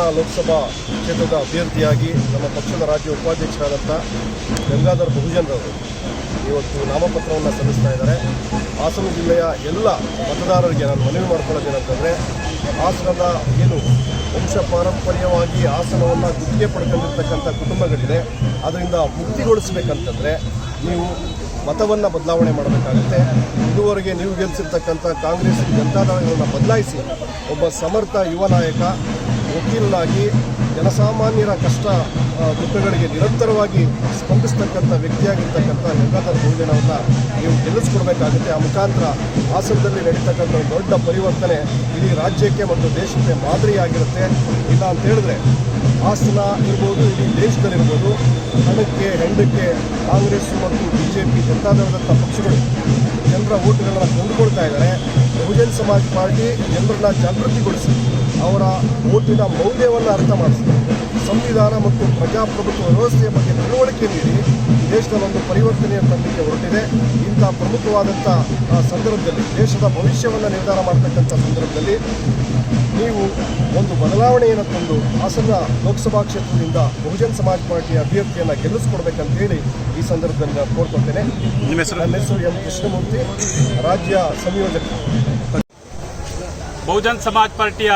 ಹಾಸನ ಲೋಕಸಭಾ ಕ್ಷೇತ್ರದ ಅಭ್ಯರ್ಥಿಯಾಗಿ ನಮ್ಮ ಪಕ್ಷದ ರಾಜ್ಯ ಉಪಾಧ್ಯಕ್ಷರಾದಂಥ ಗಂಗಾಧರ್ ಬಹುಜನರವರು ಇವತ್ತು ನಾಮಪತ್ರವನ್ನು ಸಲ್ಲಿಸ್ತಾ ಇದ್ದಾರೆ. ಹಾಸನ ಜಿಲ್ಲೆಯ ಎಲ್ಲ ಮತದಾರರಿಗೆ ನಾನು ಮನವಿ ಮಾಡ್ಕೊಳ್ಳೋದೇನಂತಂದರೆ ಹಾಸನದ ಏನು ವಂಶ ಪಾರಂಪರ್ಯವಾಗಿ ಹಾಸನವನ್ನು ಗುತ್ತಿಗೆ ಪಡ್ಕೊಂಡಿರ್ತಕ್ಕಂಥ ಕುಟುಂಬಗಳಿದೆ. ಅದರಿಂದ ಮುಕ್ತಿಗೊಳಿಸಬೇಕಂತಂದರೆ ನೀವು ಮತವನ್ನು ಬದಲಾವಣೆ ಮಾಡಬೇಕಾಗುತ್ತೆ. ಇದುವರೆಗೆ ನೀವು ಗೆಲ್ಲಿಸಿರ್ತಕ್ಕಂಥ ಕಾಂಗ್ರೆಸ್ ಜನತಾದಳಗಳನ್ನು ಬದಲಾಯಿಸಿ ಒಬ್ಬ ಸಮರ್ಥ ಯುವ ನಾಯಕ ವಕೀಲನಾಗಿ ಜನಸಾಮಾನ್ಯರ ಕಷ್ಟ ದುಃಖಗಳಿಗೆ ನಿರಂತರವಾಗಿ ಸ್ಪಂದಿಸ್ತಕ್ಕಂಥ ವ್ಯಕ್ತಿಯಾಗಿರ್ತಕ್ಕಂಥ ಗಂಗಾಧರ ಭೋಜನವನ್ನು ನೀವು ಗೆಲ್ಲಿಸ್ಕೊಡ್ಬೇಕಾಗುತ್ತೆ ಆ ಮುಖಾಂತರ ಹಾಸನದಲ್ಲಿ ನಡೀತಕ್ಕಂಥ ದೊಡ್ಡ ಪರಿವರ್ತನೆ ಇಡೀ ರಾಜ್ಯಕ್ಕೆ ಮತ್ತು ದೇಶಕ್ಕೆ ಮಾದರಿಯಾಗಿರುತ್ತೆ. ಇಲ್ಲ ಅಂತ ಹೇಳಿದ್ರೆ ಹಾಸನ ಇರ್ಬೋದು, ಇಡೀ ದೇಶದಲ್ಲಿರ್ಬೋದು ಹಣಕ್ಕೆ ಹೆಂಡಕ್ಕೆ ಕಾಂಗ್ರೆಸ್ ಮತ್ತು ಬಿ ಜೆ ಪಿ ಜನತಾದಳದಂಥ ಪಕ್ಷಗಳು ಜನರ ಓಟುಗಳನ್ನು ಕೊಂಡುಕೊಳ್ತಾ ಇದ್ದಾರೆ. ಬಹುಜನ್ ಸಮಾಜ್ ಪಾರ್ಟಿ ಜನರನ್ನ ಜಾಗೃತಿಗೊಳಿಸಿ. ಅವರ ಓಟಿನ ಮೌಲ್ಯವನ್ನು ಅರ್ಥ ಮಾಡಿಸಿ ಸಂವಿಧಾನ ಮತ್ತು ಪ್ರಜಾಪ್ರಭುತ್ವ ವ್ಯವಸ್ಥೆಯ ಬಗ್ಗೆ ತಿಳುವಳಿಕೆ ನೀಡಿ ದೇಶದಲ್ಲಿ ಒಂದು ಪರಿವರ್ತನೆಯನ್ನು ತಂದಿಗೆ ಹೊರಟಿದೆ. ಇಂಥ ಪ್ರಮುಖವಾದಂಥ ಸಂದರ್ಭದಲ್ಲಿ ದೇಶದ ಭವಿಷ್ಯವನ್ನು ನಿರ್ಧಾರ ಮಾಡ್ತಕ್ಕಂಥ ಸಂದರ್ಭದಲ್ಲಿ ನೀವು ಒಂದು ಬದಲಾವಣೆಯನ್ನು ತಂದು ಹಾಸನ ಲೋಕಸಭಾ ಕ್ಷೇತ್ರದಿಂದ ಬಹುಜನ್ ಸಮಾಜ್ ಪಾರ್ಟಿಯ ಅಭ್ಯರ್ಥಿಯನ್ನು ಗೆಲ್ಲಿಸ್ಕೊಡ್ಬೇಕಂತ ಹೇಳಿ ಈ ಸಂದರ್ಭದಲ್ಲಿ ನಾನು ಕೋರ್ಕೊಳ್ತೇನೆ. ನಿಮ್ಮ ಹೆಸರು? ನನ್ನ ಹೆಸರು ಎಂ. ಕೃಷ್ಣಮೂರ್ತಿ ರಾಜ್ಯ ಸಂಯೋಜಕ. ಬಹುಜನ್ ಸಮಾಜ್ ಪಾರ್ಟಿಯ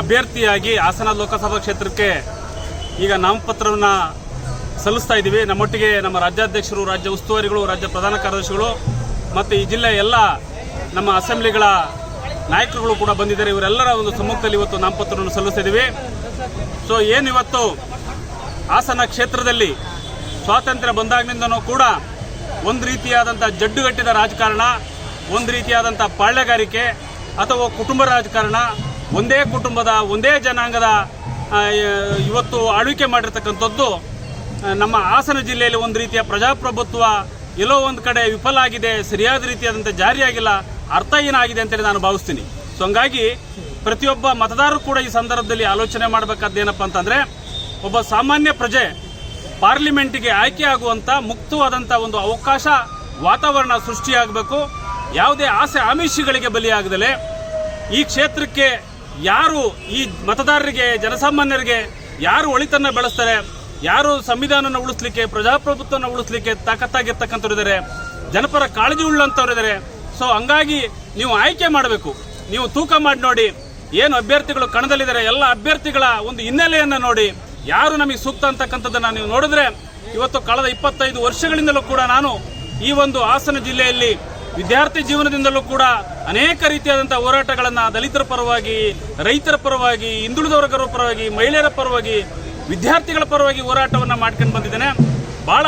ಅಭ್ಯರ್ಥಿಯಾಗಿ ಹಾಸನ ಲೋಕಸಭಾ ಕ್ಷೇತ್ರಕ್ಕೆ ಈಗ ನಾಮಪತ್ರವನ್ನು ಸಲ್ಲಿಸ್ತಾ ಇದ್ದೀವಿ. ನಮ್ಮೊಟ್ಟಿಗೆ ನಮ್ಮ ರಾಜ್ಯಾಧ್ಯಕ್ಷರು, ರಾಜ್ಯ ಉಸ್ತುವಾರಿಗಳು, ರಾಜ್ಯ ಪ್ರಧಾನ ಕಾರ್ಯದರ್ಶಿಗಳು ಮತ್ತು ಈ ಜಿಲ್ಲೆಯ ಎಲ್ಲ ನಮ್ಮ ಅಸೆಂಬ್ಲಿಗಳ ನಾಯಕರುಗಳು ಕೂಡ ಬಂದಿದ್ದಾರೆ. ಇವರೆಲ್ಲರ ಒಂದು ಸಮ್ಮುಖದಲ್ಲಿ ಇವತ್ತು ನಾಮಪತ್ರವನ್ನು ಸಲ್ಲಿಸ್ತಾ ಇದ್ದೀವಿ. ಸೊ ಏನು ಇವತ್ತು ಹಾಸನ ಕ್ಷೇತ್ರದಲ್ಲಿ ಸ್ವಾತಂತ್ರ್ಯ ಬಂದಾಗಿನಿಂದನೂ ಕೂಡ ಒಂದು ರೀತಿಯಾದಂಥ ಜಡ್ಡುಗಟ್ಟಿದ ರಾಜಕಾರಣ, ಒಂದು ರೀತಿಯಾದಂಥ ಪಾಳ್ಯಗಾರಿಕೆ ಅಥವಾ ಕುಟುಂಬ ರಾಜಕಾರಣ ಒಂದೇ ಕುಟುಂಬದ, ಒಂದೇ ಜನಾಂಗದ ಇವತ್ತು ಆಳ್ವಿಕೆ ಮಾಡಿರ್ತಕ್ಕಂಥದ್ದು ನಮ್ಮ ಹಾಸನ ಜಿಲ್ಲೆಯಲ್ಲಿ ಒಂದು ರೀತಿಯ ಪ್ರಜಾಪ್ರಭುತ್ವ ಎಲ್ಲೋ ಒಂದು ಕಡೆ ವಿಫಲ ಆಗಿದೆ, ಸರಿಯಾದ ರೀತಿಯಾದಂಥ ಜಾರಿಯಾಗಿಲ್ಲ ಅರ್ಥ ಏನಾಗಿದೆ ಅಂತೇಳಿ ನಾನು ಭಾವಿಸ್ತೀನಿ. ಸೊ ಹಂಗಾಗಿ ಪ್ರತಿಯೊಬ್ಬ ಮತದಾರರು ಕೂಡ ಈ ಸಂದರ್ಭದಲ್ಲಿ ಆಲೋಚನೆ ಮಾಡಬೇಕಾದ್ದೇನಪ್ಪ ಅಂತಂದರೆ, ಒಬ್ಬ ಸಾಮಾನ್ಯ ಪ್ರಜೆ ಪಾರ್ಲಿಮೆಂಟಿಗೆ ಆಯ್ಕೆ ಆಗುವಂಥ ಮುಕ್ತವಾದಂಥ ಒಂದು ಅವಕಾಶ ವಾತಾವರಣ ಸೃಷ್ಟಿಯಾಗಬೇಕು. ಯಾವುದೇ ಆಸೆ ಆಮಿಷಗಳಿಗೆ ಬಲಿಯಾಗದಲೆ ಈ ಕ್ಷೇತ್ರಕ್ಕೆ ಯಾರು ಈ ಮತದಾರರಿಗೆ, ಜನಸಾಮಾನ್ಯರಿಗೆ ಯಾರು ಒಳಿತನ್ನ ಬೆಳೆಸ್ತಾರೆ, ಯಾರು ಸಂವಿಧಾನನ ಉಳಿಸ್ಲಿಕ್ಕೆ ಪ್ರಜಾಪ್ರಭುತ್ವನ ಉಳಿಸ್ಲಿಕ್ಕೆ ತಾಕತ್ತಾಗಿರ್ತಕ್ಕಂಥವ್ರಿದ್ದಾರೆ ಜನಪರ ಕಾಳಜಿ ಉಳ್ಳಂಥವ್ರಿದ್ದಾರೆ ಸೊ ಹಂಗಾಗಿ ನೀವು ಆಯ್ಕೆ ಮಾಡಬೇಕು. ನೀವು ತೂಕ ಮಾಡಿ ನೋಡಿ, ಏನು ಅಭ್ಯರ್ಥಿಗಳು ಕಣದಲ್ಲಿದ್ದಾರೆ, ಎಲ್ಲ ಅಭ್ಯರ್ಥಿಗಳ ಒಂದು ಹಿನ್ನೆಲೆಯನ್ನು ನೋಡಿ, ಯಾರು ನಮಗೆ ಸೂಕ್ತ ಅಂತಕ್ಕಂಥದ್ದನ್ನ ನೀವು ನೋಡಿದ್ರೆ, ಇವತ್ತು ಕಳೆದ ಇಪ್ಪತ್ತೈದು ವರ್ಷಗಳಿಂದಲೂ ಕೂಡ ನಾನು ಈ ಒಂದು ಹಾಸನ ಜಿಲ್ಲೆಯಲ್ಲಿ ವಿದ್ಯಾರ್ಥಿ ಜೀವನದಿಂದಲೂ ಕೂಡ ಅನೇಕ ರೀತಿಯಾದಂಥ ಹೋರಾಟಗಳನ್ನು ದಲಿತರ ಪರವಾಗಿ, ರೈತರ ಪರವಾಗಿ ಹಿಂದುಳಿದ ವರ್ಗರ ಪರವಾಗಿ, ಮಹಿಳೆಯರ ಪರವಾಗಿ, ವಿದ್ಯಾರ್ಥಿಗಳ ಪರವಾಗಿ ಹೋರಾಟವನ್ನು ಮಾಡ್ಕೊಂಡು ಬಂದಿದ್ದೇನೆ. ಬಹಳ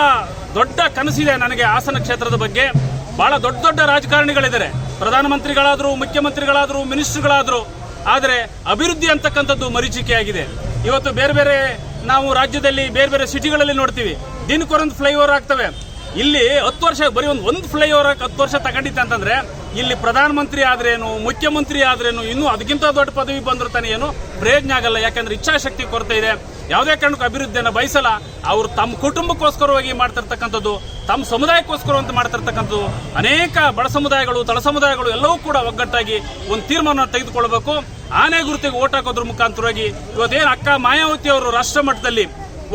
ದೊಡ್ಡ ಕನಸಿದೆ ನನಗೆ ಹಾಸನ ಕ್ಷೇತ್ರದ ಬಗ್ಗೆ. ಬಹಳ ದೊಡ್ಡ ದೊಡ್ಡ ರಾಜಕಾರಣಿಗಳಿದ್ದಾರೆ. ಪ್ರಧಾನಮಂತ್ರಿಗಳಾದರೂ, ಮುಖ್ಯಮಂತ್ರಿಗಳಾದರೂ, ಮಿನಿಸ್ಟ್ರುಗಳಾದರೂ. ಆದರೆ ಅಭಿವೃದ್ಧಿ ಅಂತಕ್ಕಂಥದ್ದು ಮರೀಚಿಕೆಯಾಗಿದೆ. ಇವತ್ತು ಬೇರೆ ಬೇರೆ ನಾವು ರಾಜ್ಯದಲ್ಲಿ ಬೇರೆ ಬೇರೆ ಸಿಟಿಗಳಲ್ಲಿ ನೋಡ್ತೀವಿ. ದಿನಕ್ಕೊರೊಂದು ಫ್ಲೈಓವರ್ ಆಗ್ತವೆ. ಇಲ್ಲಿ ಹತ್ತು ವರ್ಷ, ಬರೀ ಒಂದು ಒಂದು ಫ್ಲೈಓವರ್ ಹತ್ತು ವರ್ಷ ತಗೊಂಡಿತ್ತು ಅಂತಂದ್ರೆ, ಇಲ್ಲಿ ಪ್ರಧಾನಮಂತ್ರಿ ಆದ್ರೇನು, ಮುಖ್ಯಮಂತ್ರಿ ಆದ್ರೇನು, ಇನ್ನೂ ಅದಕ್ಕಿಂತ ದೊಡ್ಡ ಪದವಿ ಬಂದ್ರೆ ತಾನೇ ಏನು ಪ್ರಯೋಜನ ಆಗಲ್ಲ. ಯಾಕಂದ್ರೆ ಇಚ್ಛಾಶಕ್ತಿ ಕೊರತೆ ಇದೆ. ಯಾವುದೇ ಕಾರಣಕ್ಕೂ ಅಭಿವೃದ್ಧಿಯನ್ನು ಬಯಸಲ್ಲ. ಅವರು ತಮ್ಮ ಕುಟುಂಬಕ್ಕೋಸ್ಕರವಾಗಿ ಮಾಡ್ತಿರ್ತಕ್ಕಂಥದ್ದು, ತಮ್ಮ ಸಮುದಾಯಕ್ಕೋಸ್ಕರ ಅಂತ ಮಾಡ್ತಿರ್ತಕ್ಕಂಥದ್ದು, ಅನೇಕ ಬಡ ಸಮುದಾಯಗಳು, ತಳ ಸಮುದಾಯಗಳು ಎಲ್ಲವೂ ಕೂಡ ಒಗ್ಗಟ್ಟಾಗಿ ಒಂದು ತೀರ್ಮಾನ ತೆಗೆದುಕೊಳ್ಬೇಕು. ಆನೆ ಗುರುತಿಗೆ ಓಟ್ ಹಾಕೋದ್ರ ಮುಖಾಂತರವಾಗಿ ಇವತ್ತೇನು ಅಕ್ಕ ಮಾಯಾವತಿ ಅವರು ರಾಷ್ಟ್ರ ಮಟ್ಟದಲ್ಲಿ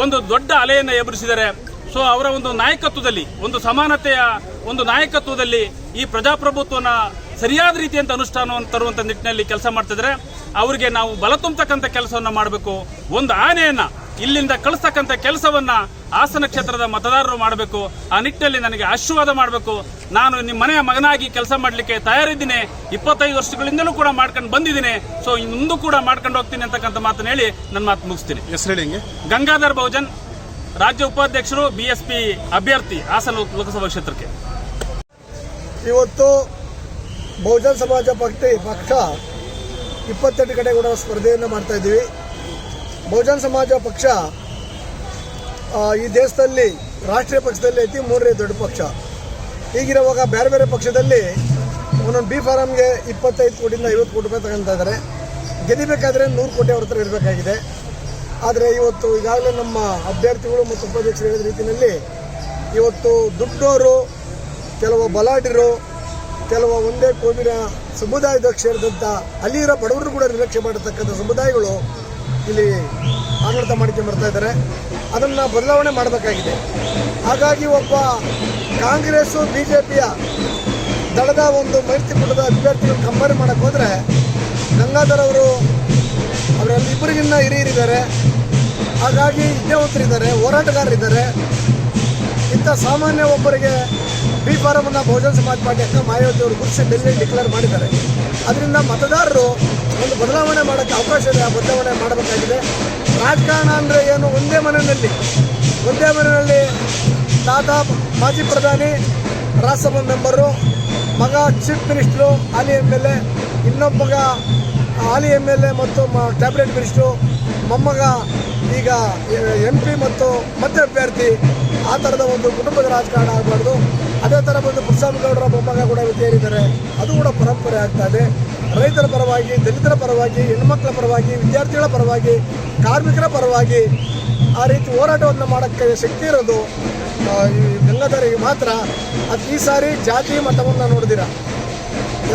ಒಂದು ದೊಡ್ಡ ಅಲೆಯನ್ನು ಎದುರಿಸಿದ್ದಾರೆ ಸೊ ಅವರ ಒಂದು ನಾಯಕತ್ವದಲ್ಲಿ ಒಂದು ಸಮಾನತೆಯ ಒಂದು ನಾಯಕತ್ವದಲ್ಲಿ ಈ ಪ್ರಜಾಪ್ರಭುತ್ವನ ಸರಿಯಾದ ರೀತಿಯಂತ ಅನುಷ್ಠಾನವನ್ನು ತರುವಂತ ನಿಟ್ಟಿನಲ್ಲಿ ಕೆಲಸ ಮಾಡ್ತಿದ್ರೆ ಅವರಿಗೆ ನಾವು ಬಲ ತುಂಬತಕ್ಕಂಥ ಕೆಲಸವನ್ನ ಮಾಡಬೇಕು. ಒಂದು ಆನೆಯನ್ನ ಇಲ್ಲಿಂದ ಕಳಿಸ್ತಕ್ಕಂಥ ಕೆಲಸವನ್ನ ಹಾಸನ ಕ್ಷೇತ್ರದ ಮತದಾರರು ಮಾಡಬೇಕು. ಆ ನಿಟ್ಟಿನಲ್ಲಿ ನನಗೆ ಆಶೀರ್ವಾದ ಮಾಡಬೇಕು. ನಾನು ನಿಮ್ಮ ಮನೆಯ ಮಗನಾಗಿ ಕೆಲಸ ಮಾಡಲಿಕ್ಕೆ ತಯಾರಿದ್ದೀನಿ. ಇಪ್ಪತ್ತೈದು ವರ್ಷಗಳಿಂದಲೂ ಕೂಡ ಮಾಡ್ಕೊಂಡು ಬಂದಿದ್ದೀನಿ. ಸೊ ಇನ್ನೊಂದು ಕೂಡ ಮಾಡ್ಕೊಂಡು ಹೋಗ್ತೀನಿ ಅಂತಕ್ಕಂಥ ಮಾತನ್ನು ಹೇಳಿ ನನ್ನ ಮಾತು ಮುಗಿಸ್ತೀನಿ. ಹೆಸರು ಹೇಳಿ ಗಂಗಾಧರ್ ಬಹುಜನ್. ರಾಜ್ಯ ಉಪಾಧ್ಯಕ್ಷರು ಬಿಎಸ್ಪಿ ಅಭ್ಯರ್ಥಿ ಹಾಸನ ಲೋಕ- ಲೋಕಸಭಾ ಕ್ಷೇತ್ರಕ್ಕೆ. ಇವತ್ತು ಬಹುಜನ ಸಮಾಜ ಪಕ್ಷ ಪಕ್ಷ ಇಪ್ಪತ್ತೆಂಟು ಕಡೆ ಕೂಡ ಸ್ಪರ್ಧೆಯನ್ನು ಮಾಡ್ತಾ ಇದ್ದೀವಿ. ಬಹುಜನ ಸಮಾಜ ಪಕ್ಷ ಈ ದೇಶದಲ್ಲಿ, ರಾಷ್ಟ್ರೀಯ ಪಕ್ಷದಲ್ಲಿ ಐತಿ ಮೂರನೇ ದೊಡ್ಡ ಪಕ್ಷ. ಈಗಿರುವಾಗ ಬೇರೆ ಬೇರೆ ಪಕ್ಷದಲ್ಲಿ ಒಂದೊಂದು ಬಿ ಫಾರಮ್ಗೆ ಇಪ್ಪತ್ತೈದು ಕೋಟಿಯಿಂದ ಐವತ್ತು ಕೋಟಿ ರೂಪಾಯಿ ತಗೊಳ್ತಾ ಇದ್ದಾರೆ. ಗೆಲ್ಲಬೇಕಾದ್ರೆ ನೂರು ಕೋಟಿ ಅವ್ರ ಹತ್ರ ಇರಬೇಕಾಗಿದೆ. ಆದರೆ ಇವತ್ತು ಈಗಾಗಲೇ ನಮ್ಮ ಅಭ್ಯರ್ಥಿಗಳು ಮತ್ತು ಉಪಾಧ್ಯಕ್ಷರು ಹೇಳಿದ ರೀತಿಯಲ್ಲಿ ಇವತ್ತು ದುಡ್ಡೋರು, ಕೆಲವು ಬಲಾಢ್ಯರು, ಕೆಲವು ಒಂದೇ ಕೋಮಿನ ಸಮುದಾಯದ ಸೇರಿದಂಥ ಅಲ್ಲಿರೋ ಬಡವರು ಕೂಡ ನಿರ್ಲಕ್ಷ್ಯ ಮಾಡತಕ್ಕಂಥ ಸಮುದಾಯಗಳು ಇಲ್ಲಿ ಆಡಳಿತ ಮಾಡ್ಕೊಂಡು ಬರ್ತಾ ಇದ್ದಾರೆ. ಅದನ್ನು ಬದಲಾವಣೆ ಮಾಡಬೇಕಾಗಿದೆ. ಹಾಗಾಗಿ ಒಬ್ಬ ಕಾಂಗ್ರೆಸ್ಸು ಬಿ ಜೆ ಪಿಯ ದಳದ ಒಂದು ಮೈತ್ರಿಕೂಟದ ಅಭ್ಯರ್ಥಿಗಳು ಕಂಪೇರ್ ಮಾಡೋಕ್ಕೆ ಹೋದರೆ ಗಂಗಾಧರ್ ಅವರು, ಅವರಲ್ಲಿ ಇಬ್ಬರಿಗಿನ್ನ ಹಿರಿಯರಿದ್ದಾರೆ. ಹಾಗಾಗಿ ವಿದ್ಯಾವಂತರಿದ್ದಾರೆ ಹೋರಾಟಗಾರರಿದ್ದಾರೆ. ಇಂಥ ಸಾಮಾನ್ಯ ಒಬ್ಬರಿಗೆ ಬಿ ಫಾರಮನ್ನು ಬಹುಜನ ಸಮಾಜ ಪಾರ್ಟಿ ಅಂತ ಮಾಯಾವತಿ ಅವರು ಗುರುಸಿ ಬೆಲ್ಲಿ ಡಿಕ್ಲೇರ್ ಮಾಡಿದ್ದಾರೆ. ಅದರಿಂದ ಮತದಾರರು ಒಂದು ಬದಲಾವಣೆ ಮಾಡೋಕ್ಕೆ ಅವಕಾಶ ಇದೆ, ಆ ಬದಲಾವಣೆ ಮಾಡಬೇಕಾಗಿದೆ. ರಾಜಕಾರಣ ಅಂದರೆ ಏನು? ಒಂದೇ ಮನೆಯಲ್ಲಿ ಒಂದೇ ಮನೆಯಲ್ಲಿ ತಾತ ಮಾಜಿ ಪ್ರಧಾನಿ, ರಾಜ್ಯಸಭಾ ಮೆಂಬರು, ಮಗ ಚೀಫ್ ಮಿನಿಸ್ಟ್ರು, ಹಾಲಿ ಎಂ ಎಲ್ ಎ ಇನ್ನೊಬ್ಬಗ ಹಾಲಿ ಎಂ ಎಲ್ ಎ ಮತ್ತು ಕ್ಯಾಬಿನೆಟ್ ಮಿನಿಸ್ಟ್ರು, ಮೊಮ್ಮಗ ಈಗ, ಎಂ ಪಿ ಮತ್ತು ಮತ್ತೆ ಅಭ್ಯರ್ಥಿ ಆ ಥರದ ಒಂದು ಕುಟುಂಬದ ರಾಜಕಾರಣ ಆಗಬಾರ್ದು. ಅದೇ ಥರ ಬಂದು ಗೌಡರ ಮೊಮ್ಮಗ ಕೂಡ ಸೇರಿದ್ದಾರೆ ಅದು ಕೂಡ ಪರಂಪರೆ ಆಗ್ತಾ ಇದೆ. ರೈತರ ಪರವಾಗಿ, ದಲಿತರ ಪರವಾಗಿ, ಹೆಣ್ಮಕ್ಳ ಪರವಾಗಿ, ವಿದ್ಯಾರ್ಥಿಗಳ ಪರವಾಗಿ, ಕಾರ್ಮಿಕರ ಪರವಾಗಿ ಆ ರೀತಿ ಹೋರಾಟವನ್ನು ಮಾಡೋಕ್ಕೆ ಶಕ್ತಿ ಇರೋದು ಗಂಗಾಧರಿಗೆ ಮಾತ್ರ. ಅದು ಈ ಸಾರಿ ಜಾತಿ ಮತವನ್ನು ನೋಡಿದಿರ?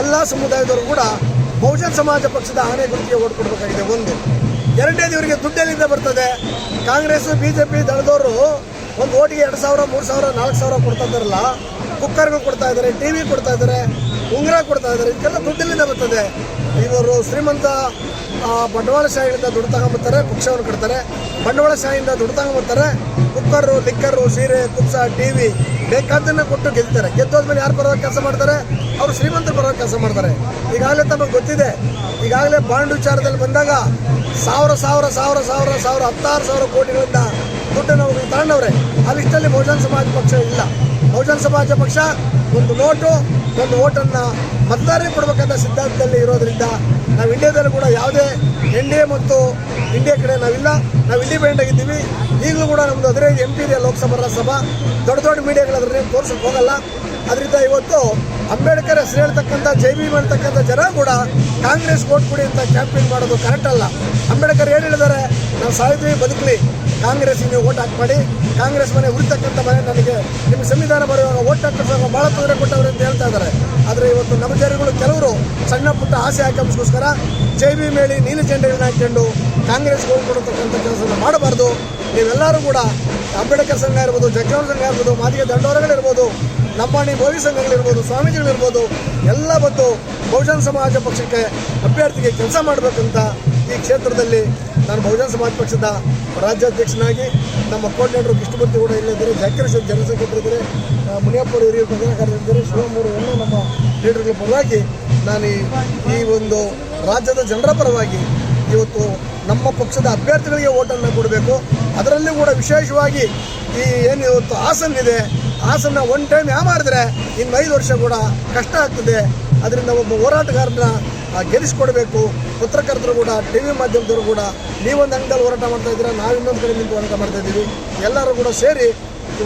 ಎಲ್ಲ ಸಮುದಾಯದವರು ಕೂಡ ಬಹುಜನ ಸಮಾಜ ಪಕ್ಷದ ಆನೆ ಗುರುತಿಗೆ ಓಟ್ ಒಂದು. ಎರಡನೇದು ಇವರಿಗೆ ದುಡ್ಡೆಲ್ಲಿಂದ ಬರ್ತದೆ. ಕಾಂಗ್ರೆಸ್ ಬಿ ಜೆ ಪಿ ದಳದವರು ಒಂದು ಓಟಿಗೆ ಎರಡು ಸಾವಿರ ಮೂರು ಸಾವಿರ ನಾಲ್ಕು ಸಾವಿರ ಕೊಡ್ತಾ ಇದ್ದಾರಲ್ಲ ಕುಕ್ಕರ್ಗಳು ಕೊಡ್ತಾ ಇದ್ದಾರೆ ಟಿ ವಿ ಕೊಡ್ತಾ ಇದ್ದಾರೆ ಉಂಗುರ ಕೊಡ್ತಾ ಇದ್ದಾರೆ ಇದಕ್ಕೆಲ್ಲ ದುಡ್ಡಲ್ಲಿಂದ ಬರ್ತದೆ. ಇವರು ಶ್ರೀಮಂತ ಆ, ಬಂಡವಾಳಶಾಹಿಗಳಿಂದ ದುಡ್ಡು ತಗೊಂಬರ್ತಾರೆ ಪಕ್ಷವನ್ನು ಬಂಡವಾಳ ಬಂಡವಾಳಶಾಹಿಯಿಂದ ದುಡ್ಡು ತಗೊಂಬರ್ತಾರೆ. ಕುಕ್ಕರು ಲಿಕ್ಕರು ಸೀರೆ ಕುಪ್ಸ ಟಿ ವಿ ಬೇಕಾದ್ದನ್ನ ಕೊಟ್ಟು ಗೆಲ್ತಾರೆ. ಗೆದ್ದೋದ್ಮೇಲೆ ಯಾರು ಬರೋ ಕೆಲಸ ಮಾಡ್ತಾರೆ? ಅವರು ಶ್ರೀಮಂತರು ಬರೋ ಕೆಲಸ ಮಾಡ್ತಾರೆ. ಈಗಾಗಲೇ ತಮಗೆ ಗೊತ್ತಿದೆ, ಈಗಾಗಲೇ ಬಾಂಡ್ ವಿಚಾರದಲ್ಲಿ ಬಂದಾಗ ಸಾವಿರ ಸಾವಿರ ಸಾವಿರ ಸಾವಿರ ಸಾವಿರ, ಹತ್ತಾರು ಸಾವಿರ ಕೋಟಿಗಳಿಂದ ದುಡ್ಡನ್ನು ಅವರು ತಗೊಂಡವ್ರೆ. ಆ ಲಿಸ್ಟಲ್ಲಿ ಬಹುಜನ ಸಮಾಜ ಪಕ್ಷ ಇಲ್ಲ. ಬಹುಜನ ಸಮಾಜ ಪಕ್ಷ ಒಂದು ನೋಟು, ಒಂದು ಓಟನ್ನು ಮತದಾರರಿಗೆ ಕೊಡಬೇಕಂತ ಸಿದ್ಧಾಂತದಲ್ಲಿ ಇರೋದ್ರಿಂದ ನಾವು ಇಂಡಿಯಾದಲ್ಲೂ ಕೂಡ ಯಾವುದೇ ಎನ್ ಡಿ ಎ ಮತ್ತು ಇಂಡಿಯಾ ಕಡೆ ನಾವಿಲ್ಲ. ನಾವು ಇಂಡಿಪೆಂಡೆಂಟ್ ಆಗಿದ್ದೀವಿ. ಈಗಲೂ ಕೂಡ ನಮ್ಮದು ಹದಿನೈದು ಎಂ ಪಿ ಇದೆ ಲೋಕಸಭಾ, ರಾಜ್ಯಸಭಾ. ದೊಡ್ಡ ದೊಡ್ಡ ಮೀಡಿಯಾಗಳು ಅದನ್ನೇನು ತೋರ್ಸಕ್ಕೆ ಹೋಗಲ್ಲ. ಅದರಿಂದ ಇವತ್ತು ಅಂಬೇಡ್ಕರ್ ಹೆಸರು ಹೇಳ್ತಕ್ಕಂಥ, ಜೈ ಬಿ ಹೇಳ್ತಕ್ಕಂಥ ಜನ ಕೂಡ ಕಾಂಗ್ರೆಸ್ ಓಟ್ ಕೊಡಿ ಅಂತ ಕ್ಯಾಂಪೇನ್ ಮಾಡೋದು ಕರೆಕ್ಟ್ ಅಲ್ಲ. ಅಂಬೇಡ್ಕರ್ ಏನು ಹೇಳಿದ್ದಾರೆ? ನಾವು ಸಾಯಿದ್ವಿ ಬದುಕಲಿ. ಕಾಂಗ್ರೆಸ್ ನೀವು ಓಟ್ ಹಾಕಿ ಮಾಡಿ. ಕಾಂಗ್ರೆಸ್ ಮನೆ ಉಳಿತಕ್ಕಂಥ ಮನೆ ನನಗೆ. ನಿಮ್ಮ ಸಂವಿಧಾನ ಬರೆಯುವಾಗ ಓಟ್ ಹಾಕಿಸುವಾಗ ಭಾಳ ತೊಂದರೆ ಕೊಟ್ಟವ್ರೆ ಅಂತ ಹೇಳ್ತಾ ಇದ್ದಾರೆ. ಆದರೆ ಇವತ್ತು ನಮ್ಮ ಕೆಲವರು ಸಣ್ಣ ಪುಟ್ಟ ಆಸೆ ಆಕಾಂಕ್ಷೆಗೋಸ್ಕರ ಜೈ ಭೀಮ್ ಹೇಳಿ ನೀಲಿ ಜೆಂಡೆಗಳನ್ನ ಹಾಕ್ಕೊಂಡು ಕಾಂಗ್ರೆಸ್ಗೆ ಹೋಗ್ಕೊಡತಕ್ಕಂಥ ಕೆಲಸವನ್ನು ಮಾಡಬಾರ್ದು. ನೀವೆಲ್ಲರೂ ಕೂಡ ಅಂಬೇಡ್ಕರ್ ಸಂಘ ಇರ್ಬೋದು ಜಗ್ಗವನ ಸಂಘ ಇರ್ಬೋದು, ಮಾದಿಗೆ ದಂಡೋರಗಳಿರ್ಬೋದು ನಮ್ಮಣ್ಣಿ ಭೋವಿ ಸಂಘಗಳಿರ್ಬೋದು, ಸ್ವಾಮೀಜಿಗಳಿರ್ಬೋದು, ಎಲ್ಲ ಬಂದು ಬಹುಜನ ಸಮಾಜ ಪಕ್ಷಕ್ಕೆ ಅಭ್ಯರ್ಥಿಗೆ ಕೆಲಸ ಮಾಡಬೇಕಂತ ಈ ಕ್ಷೇತ್ರದಲ್ಲಿ ನಾನು ಬಹುಜನ ಸಮಾಜ ಪಕ್ಷದ ರಾಜ್ಯಾಧ್ಯಕ್ಷನಾಗಿ, ನಮ್ಮ ಕೋರ್ಡಿನೇಟರ್ ಕೃಷ್ಣಮೂರ್ತಿ ಕೂಡ ಇಲ್ಲಿದ್ದಾರೆ ಜಾಕಿರ್ ಶೇಖ್ ಇದ್ದಾರೆ ಮುನಿಯಾಪುರ ಮುನಿಯಪ್ಪ ಅವರು ಹಿರಿಯ ಪ್ರಧಾನ ಶಿವಮೂರು ಎಲ್ಲ ನಮ್ಮ ಲೀಡರ್ಗಳ ಪರವಾಗಿ ನಾನು ಈ ಒಂದು ರಾಜ್ಯದ ಜನರ ಪರವಾಗಿ ಇವತ್ತು ನಮ್ಮ ಪಕ್ಷದ ಅಭ್ಯರ್ಥಿಗಳಿಗೆ ಓಟನ್ನು ಕೊಡಬೇಕು. ಅದರಲ್ಲಿ ಕೂಡ ವಿಶೇಷವಾಗಿ ಈ ಏನು ಇವತ್ತು ಹಾಸನ ಇದೆ ಹಾಸನ ಒನ್ ಟೈಮ್ ಯಾವ ಮಾಡಿದ್ರೆ ಇನ್ನು ಐದು ವರ್ಷ ಕೂಡ ಕಷ್ಟ ಆಗ್ತದೆ. ಅದರಿಂದ ಒಬ್ಬ ಹೋರಾಟಗಾರನ ಗೆಲ್ಲಿಸ್ಕೊಡ್ಬೇಕು. ಪತ್ರಕರ್ತರು ಕೂಡ ಟಿ ವಿ ಮಾಧ್ಯಮದವರು ಕೂಡ, ನೀವೊಂದು ಅಂಗದಲ್ಲಿ ಹೋರಾಟ ಮಾಡ್ತಾ ಇದ್ದೀರಾ ನಾವು ಇನ್ನೊಂದು ಕಡೆ ನಿಂತು ಹೋರಾಟ ಮಾಡ್ತಾ ಇದ್ದೀವಿ. ಎಲ್ಲರೂ ಕೂಡ ಸೇರಿ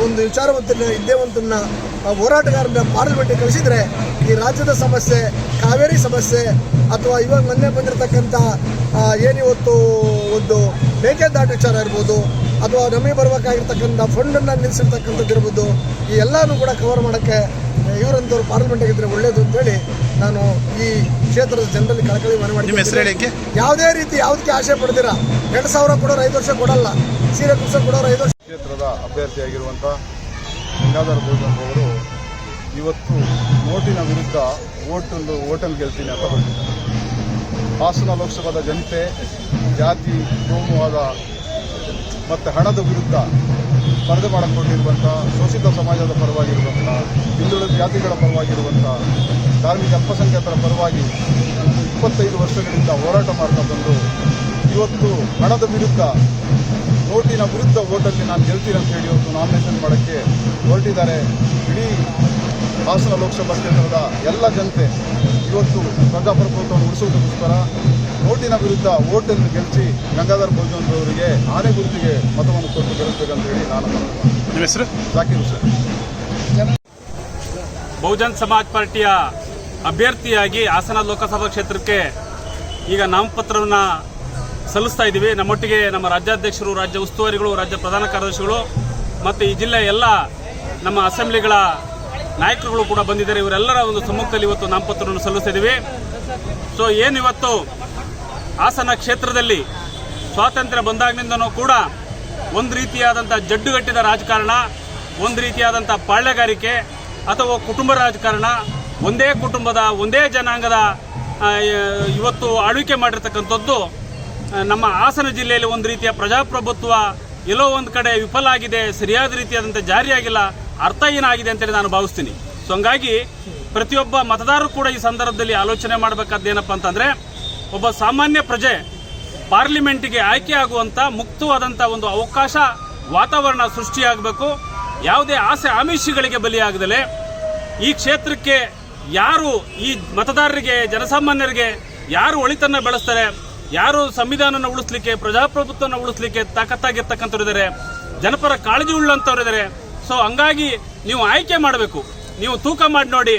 ಒಂದು ವಿಚಾರವಂತನ ವಿದ್ಯಾವಂತನ ಹೋರಾಟಗಾರನ ಪಾರ್ಲಿಮೆಂಟ್ಗೆ ಕಳಿಸಿದ್ರೆ ಈ ರಾಜ್ಯದ ಸಮಸ್ಯೆ ಕಾವೇರಿ ಸಮಸ್ಯೆ ಅಥವಾ ಇವಾಗ ಮೊನ್ನೆ ಬಂದಿರತಕ್ಕಂಥ ಏನಿವತ್ತು ಒಂದು ಮೇಕೆದಾಟು ವಿಚಾರ ಇರ್ಬೋದು ಅಥವಾ ನಮಗೆ ಬರಬೇಕಾಗಿರ್ತಕ್ಕಂಥ ಫಂಡನ್ನು ನಿಲ್ಲಿಸಿರ್ತಕ್ಕಂಥದ್ದು ಇರ್ಬೋದು ಈ ಎಲ್ಲನೂ ಕೂಡ ಕವರ್ ಮಾಡೋಕ್ಕೆ ಇವರಂತವ್ರು ಪಾರ್ಲಿಮೆಂಟ್ಗೆ ಇದ್ರೆ ಒಳ್ಳೇದು ಅಂತೇಳಿ ನಾನು ಈ ಕ್ಷೇತ್ರದ ಜನರಲ್ಲಿ ಕಳಕಳಿ ಮನೆ ಮಾಡಿ ಯಾವುದೇ ರೀತಿ ಯಾವುದಕ್ಕೆ ಆಸೆ ಪಡ್ತೀರಾ? ಎರಡು ಸಾವಿರ ಕೊಡೋರು ಐದು ವರ್ಷ ಕೊಡಲ್ಲ. ಸೀರೆ ಕುಡ್ಸೋ ಕೊಡೋರು ಐದು ವರ್ಷ ಅಭ್ಯರ್ಥಿಯಾಗಿರುವಂಥ ಗಂಗಾಧರ ಅವರು ಇವತ್ತು ನೋಟಿನ ವಿರುದ್ಧ ಓಟೊಂದು, ಓಟಲ್ ಗೆಲ್ತೀನಿ ಅಂತ ಹೇಳಿದ್ದಾರೆ ಹಾಸನ ಲೋಕಸಭಾದ ಜನತೆ, ಜಾತಿ, ಕೋಮುವಾದ ಮತ್ತು ಹಣದ ವಿರುದ್ಧ ಸ್ಪರ್ಧೆ ಮಾಡಿಕೊಂಡಿರುವಂಥ ಶೋಷಿತ ಸಮಾಜದ ಪರವಾಗಿರುವಂಥ, ಹಿಂದುಳಿದ ಜಾತಿಗಳ ಪರವಾಗಿರುವಂಥ, ಧಾರ್ಮಿಕ ಅಲ್ಪಸಂಖ್ಯಾತರ ಪರವಾಗಿ ಇಪ್ಪತ್ತೈದು ವರ್ಷಗಳಿಂದ ಹೋರಾಟ ಮಾಡ್ತಾ ಬಂದು ಇವತ್ತು ಹಣದ ವಿರುದ್ಧ ನೋಟಿನ ವಿರುದ್ಧ ಓಟಲ್ಲಿ ನಾನು ಗೆಲ್ತೀನಿ ಅಂತ ಹೇಳಿ ಇವತ್ತು ನಾಮಿನೇಷನ್ ಮಾಡೋಕ್ಕೆ ಹೊರಟಿದ್ದಾರೆ. ಇಡೀ ಹಾಸನ ಲೋಕಸಭಾ ಕ್ಷೇತ್ರದ ಎಲ್ಲ ಜನತೆ ಇವತ್ತು ಪ್ರಜಾಪ್ರಭುತ್ವವನ್ನು ಉಳಿಸುವುದಕ್ಕೋಸ್ಕರ ನೋಟಿನ ವಿರುದ್ಧ ಓಟನ್ನು ಗೆಲ್ಲಿಸಿ ಗಂಗಾಧರ್ ಭೋಜನ್ ಅವರಿಗೆ ಆನೆ ಗುರುತಿಗೆ ಮತವನ್ನು ಕೊಟ್ಟು ಗೆಲ್ಲಿಸಬೇಕಂತ ಹೇಳಿ ನಾನು ನಿಮ್ಮ ಹೆಸರು? ಜಾಕಿರ್ ಹುಸೇನ್. ಬಹುಜನ್ ಸಮಾಜ್ ಪಾರ್ಟಿಯ ಅಭ್ಯರ್ಥಿಯಾಗಿ ಹಾಸನ ಲೋಕಸಭಾ ಕ್ಷೇತ್ರಕ್ಕೆ ಈಗ ನಾಮಪತ್ರವನ್ನು ಸಲ್ಲಿಸ್ತಾ ಇದ್ದೀವಿ. ನಮ್ಮೊಟ್ಟಿಗೆ ನಮ್ಮ ರಾಜ್ಯಾಧ್ಯಕ್ಷರು, ರಾಜ್ಯ ಉಸ್ತುವಾರಿಗಳು, ರಾಜ್ಯ ಪ್ರಧಾನ ಕಾರ್ಯದರ್ಶಿಗಳು ಮತ್ತು ಈ ಜಿಲ್ಲೆಯ ಎಲ್ಲ ನಮ್ಮ ಅಸೆಂಬ್ಲಿಗಳ ನಾಯಕರುಗಳು ಕೂಡ ಬಂದಿದ್ದಾರೆ. ಇವರೆಲ್ಲರ ಒಂದು ಸಮ್ಮುಖದಲ್ಲಿ ಇವತ್ತು ನಾಮಪತ್ರವನ್ನು ಸಲ್ಲಿಸಿದ್ದೀವಿ ಸೊ ಏನಿವತ್ತು ಹಾಸನ ಕ್ಷೇತ್ರದಲ್ಲಿ ಸ್ವಾತಂತ್ರ್ಯ ಬಂದಾಗಿನಿಂದನೂ ಕೂಡ ಒಂದು ರೀತಿಯಾದಂಥ ಜಡ್ಡುಗಟ್ಟಿದ ರಾಜಕಾರಣ, ಒಂದು ರೀತಿಯಾದಂಥ ಪಾಳ್ಯಗಾರಿಕೆ ಅಥವಾ ಕುಟುಂಬ ರಾಜಕಾರಣ, ಒಂದೇ ಕುಟುಂಬದ, ಒಂದೇ ಜನಾಂಗದ ಇವತ್ತು ಆಳ್ವಿಕೆ ಮಾಡಿರ್ತಕ್ಕಂಥದ್ದು ನಮ್ಮ ಹಾಸನ ಜಿಲ್ಲೆಯಲ್ಲಿ ಒಂದು ರೀತಿಯ ಪ್ರಜಾಪ್ರಭುತ್ವ ಎಲ್ಲೋ ಒಂದು ಕಡೆ ವಿಫಲ ಆಗಿದೆ, ಸರಿಯಾದ ರೀತಿಯಾದಂಥ ಜಾರಿಯಾಗಿಲ್ಲ ಅರ್ಥ ಏನಾಗಿದೆ ಅಂತೇಳಿ ನಾನು ಭಾವಿಸ್ತೀನಿ. ಸೊ ಹಂಗಾಗಿ ಪ್ರತಿಯೊಬ್ಬ ಮತದಾರರು ಕೂಡ ಈ ಸಂದರ್ಭದಲ್ಲಿ ಆಲೋಚನೆ ಮಾಡಬೇಕಾದ್ದೇನಪ್ಪ ಅಂತಂದರೆ, ಒಬ್ಬ ಸಾಮಾನ್ಯ ಪ್ರಜೆ ಪಾರ್ಲಿಮೆಂಟಿಗೆ ಆಯ್ಕೆ ಆಗುವಂಥ ಮುಕ್ತವಾದಂಥ ಒಂದು ಅವಕಾಶ ವಾತಾವರಣ ಸೃಷ್ಟಿಯಾಗಬೇಕು. ಯಾವುದೇ ಆಸೆ ಆಮಿಷಗಳಿಗೆ ಬಲಿಯಾಗದಲೆ ಈ ಕ್ಷೇತ್ರಕ್ಕೆ ಯಾರು ಈ ಮತದಾರರಿಗೆ, ಜನಸಾಮಾನ್ಯರಿಗೆ ಯಾರು ಒಳಿತನ್ನ ಬೆಳೆಸ್ತಾರೆ ಯಾರು ಸಂವಿಧಾನನ ಉಳಿಸ್ಲಿಕ್ಕೆ ಪ್ರಜಾಪ್ರಭುತ್ವವನ್ನು ಉಳಿಸ್ಲಿಕ್ಕೆ ತಾಕತ್ತಾಗಿರ್ತಕ್ಕಂಥವ್ರು ಇದ್ದಾರೆ ಜನಪರ ಕಾಳಜಿ ಉಳ್ಳಂಥವ್ರು ಇದ್ದಾರೆ ಸೊ ಹಂಗಾಗಿ ನೀವು ಆಯ್ಕೆ ಮಾಡಬೇಕು. ನೀವು ತೂಕ ಮಾಡಿ ನೋಡಿ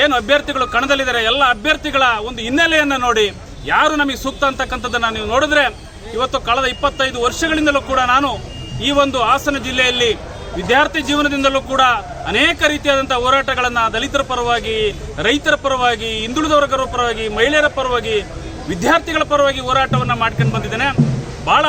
ಏನು ಅಭ್ಯರ್ಥಿಗಳು ಕಣದಲ್ಲಿದ್ದಾರೆ. ಎಲ್ಲ ಅಭ್ಯರ್ಥಿಗಳ ಒಂದು ಹಿನ್ನೆಲೆಯನ್ನು ನೋಡಿ. ಯಾರು ನಮಗೆ ಸೂಕ್ತ ಅಂತಕ್ಕಂಥದ್ದನ್ನು ನೀವು ನೋಡಿದ್ರೆ, ಇವತ್ತು ಕಳೆದ ಇಪ್ಪತ್ತೈದು ವರ್ಷಗಳಿಂದಲೂ ಕೂಡ ನಾನು ಈ ಒಂದು ಹಾಸನ ಜಿಲ್ಲೆಯಲ್ಲಿ ವಿದ್ಯಾರ್ಥಿ ಜೀವನದಿಂದಲೂ ಕೂಡ ಅನೇಕ ರೀತಿಯಾದಂಥ ಹೋರಾಟಗಳನ್ನು ದಲಿತರ ಪರವಾಗಿ, ರೈತರ ಪರವಾಗಿ ಹಿಂದುಳಿದ ವರ್ಗರ ಪರವಾಗಿ, ಮಹಿಳೆಯರ ಪರವಾಗಿ ವಿದ್ಯಾರ್ಥಿಗಳ ಪರವಾಗಿ ಹೋರಾಟವನ್ನು ಮಾಡ್ಕೊಂಡು ಬಂದಿದ್ದೇನೆ. ಬಹಳ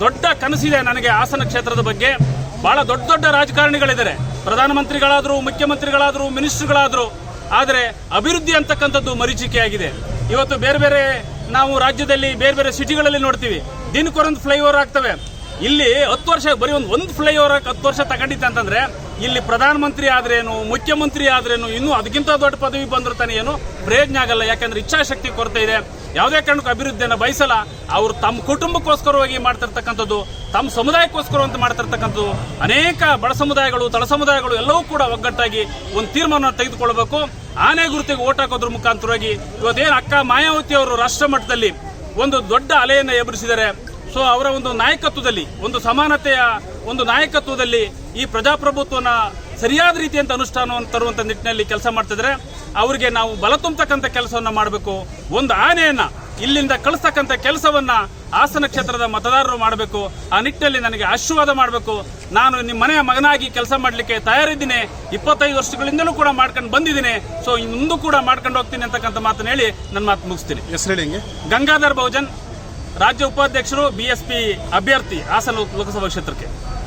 ದೊಡ್ಡ ಕನಸಿದೆ ನನಗೆ ಹಾಸನ ಕ್ಷೇತ್ರದ ಬಗ್ಗೆ. ಬಹಳ ದೊಡ್ಡ ದೊಡ್ಡ ರಾಜಕಾರಣಿಗಳಿದ್ದಾರೆ. ಪ್ರಧಾನಮಂತ್ರಿಗಳಾದರೂ, ಮುಖ್ಯಮಂತ್ರಿಗಳಾದರೂ, ಮಿನಿಸ್ಟ್ರ್ಗಳಾದರೂ, ಆದರೆ ಅಭಿವೃದ್ಧಿ ಅಂತಕ್ಕಂಥದ್ದು ಮರೀಚಿಕೆಯಾಗಿದೆ. ಇವತ್ತು ಬೇರೆ ಬೇರೆ ನಾವು ರಾಜ್ಯದಲ್ಲಿ, ಬೇರೆ ಬೇರೆ ಸಿಟಿಗಳಲ್ಲಿ ನೋಡ್ತೀವಿ. ದಿನಕ್ಕೊರೊಂದು ಫ್ಲೈಓವರ್ ಆಗ್ತವೆ. ಇಲ್ಲಿ ಹತ್ತು ವರ್ಷ, ಬರೀ ಒಂದು ಒಂದು ಫ್ಲೈಓವರ್ ಹತ್ತು ವರ್ಷ ತಗೊಂಡಿತ್ತು ಅಂತಂದ್ರೆ, ಇಲ್ಲಿ ಪ್ರಧಾನಮಂತ್ರಿ ಆದ್ರೇನು, ಮುಖ್ಯಮಂತ್ರಿ ಆದ್ರೇನು, ಇನ್ನೂ ಅದಕ್ಕಿಂತ ದೊಡ್ಡ ಪದವಿ ಬಂದ್ರೆ ತಾನೇ ಏನು ಪ್ರಯೋಜನ ಆಗಲ್ಲ. ಯಾಕಂದ್ರೆ ಇಚ್ಛಾಶಕ್ತಿ ಕೊರತೆ ಇದೆ. ಯಾವುದೇ ಕಾರಣಕ್ಕೂ ಅಭಿವೃದ್ಧಿಯನ್ನು ಬಯಸಲ್ಲ. ಅವರು ತಮ್ಮ ಕುಟುಂಬಕ್ಕೋಸ್ಕರವಾಗಿ ಮಾಡ್ತಿರ್ತಕ್ಕಂಥದ್ದು, ತಮ್ಮ ಸಮುದಾಯಕ್ಕೋಸ್ಕರ ಅಂತ ಮಾಡ್ತಿರ್ತಕ್ಕಂಥದ್ದು, ಅನೇಕ ಬಡ ಸಮುದಾಯಗಳು, ತಳ ಸಮುದಾಯಗಳು ಎಲ್ಲವೂ ಕೂಡ ಒಗ್ಗಟ್ಟಾಗಿ ಒಂದು ತೀರ್ಮಾನ ತೆಗೆದುಕೊಳ್ಬೇಕು. ಆನೆ ಗುರುತಿಗೆ ಓಟ್ ಹಾಕೋದ್ರ ಮುಖಾಂತರವಾಗಿ ಇವತ್ತೇನು ಅಕ್ಕ ಮಾಯಾವತಿ ಅವರು ರಾಷ್ಟ್ರ ಮಟ್ಟದಲ್ಲಿ ಒಂದು ದೊಡ್ಡ ಅಲೆಯನ್ನು ಎದುರಿಸಿದ್ದಾರೆ ಸೊ ಅವರ ಒಂದು ನಾಯಕತ್ವದಲ್ಲಿ ಒಂದು ಸಮಾನತೆಯ ಒಂದು ನಾಯಕತ್ವದಲ್ಲಿ ಈ ಪ್ರಜಾಪ್ರಭುತ್ವನ ಸರಿಯಾದ ರೀತಿಯಂತ ಅನುಷ್ಠಾನವನ್ನು ತರುವಂತ ನಿಟ್ಟಿನಲ್ಲಿ ಕೆಲಸ ಮಾಡ್ತಿದ್ರೆ ಅವರಿಗೆ ನಾವು ಬಲ ತುಂಬತಕ್ಕಂಥ ಕೆಲಸವನ್ನ ಮಾಡಬೇಕು. ಒಂದು ಆನೆಯನ್ನ ಇಲ್ಲಿಂದ ಕಳಿಸ್ತಕ್ಕಂಥ ಕೆಲಸವನ್ನ ಹಾಸನ ಕ್ಷೇತ್ರದ ಮತದಾರರು ಮಾಡಬೇಕು. ಆ ನಿಟ್ಟಿನಲ್ಲಿ ನನಗೆ ಆಶೀರ್ವಾದ ಮಾಡಬೇಕು. ನಾನು ನಿಮ್ಮ ಮನೆಯ ಮಗನಾಗಿ ಕೆಲಸ ಮಾಡಲಿಕ್ಕೆ ತಯಾರಿದ್ದೀನಿ. ಇಪ್ಪತ್ತೈದು ವರ್ಷಗಳಿಂದಲೂ ಕೂಡ ಮಾಡ್ಕೊಂಡು ಬಂದಿದ್ದೀನಿ. ಸೊ ಇಂದು ಕೂಡ ಮಾಡ್ಕೊಂಡು ಹೋಗ್ತೀನಿ ಅಂತಕ್ಕಂಥ ಮಾತನ್ನ ಹೇಳಿ ನನ್ನ ಮಾತು ಮುಗಿಸ್ತೀನಿ. ಹೆಸರು ಹೇಳಿ ಗಂಗಾಧರ್ ಬಹುಜನ್. ರಾಜ್ಯ ಉಪಾಧ್ಯಕ್ಷರು ಬಿಎಸ್ಪಿ ಅಭ್ಯರ್ಥಿ ಹಾಸನ ಲೋಕಸಭಾ ಕ್ಷೇತ್ರಕ್ಕೆ.